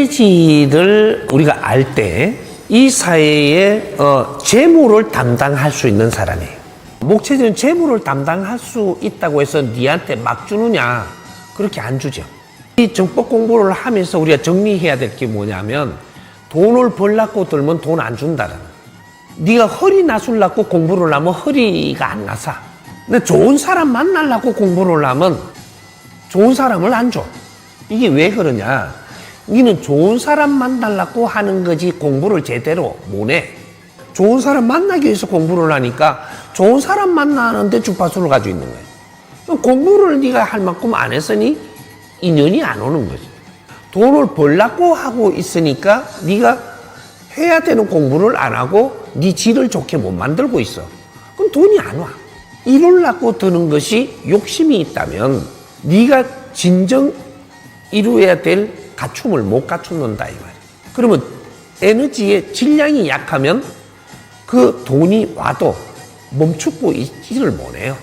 목체질을 우리가 알 때 이 사회에 어, 재물을 담당할 수 있는 사람이에요. 목체질은 재물을 담당할 수 있다고 해서 니한테 막 주느냐 그렇게 안 주죠. 이 정법 공부를 하면서 우리가 정리해야 될 게 뭐냐면 돈을 벌라고 들면 돈 안 준다는. 네가 허리 나술라고 공부를 하면 허리가 안 나사. 근데 좋은 사람 만나려고 공부를 하면 좋은 사람을 안 줘. 이게 왜 그러냐? 니는 좋은 사람 만나려고 하는 거지 공부를 제대로 못 해. 좋은 사람 만나기 위해서 공부를 하니까 좋은 사람 만나는데 주파수를 가지고 있는 거예요. 공부를 네가 할 만큼 안 했으니 인연이 안 오는 거지. 돈을 벌라고 하고 있으니까 네가 해야 되는 공부를 안 하고 네 질을 좋게 못 만들고 있어. 그럼 돈이 안 와. 이루려고 드는 것이 욕심이 있다면 네가 진정 이루어야 될 갖춤을 못 갖춘다 이 말이야. 그러면 에너지의 질량이 약하면 그 돈이 와도 멈추고 있지를 못해요.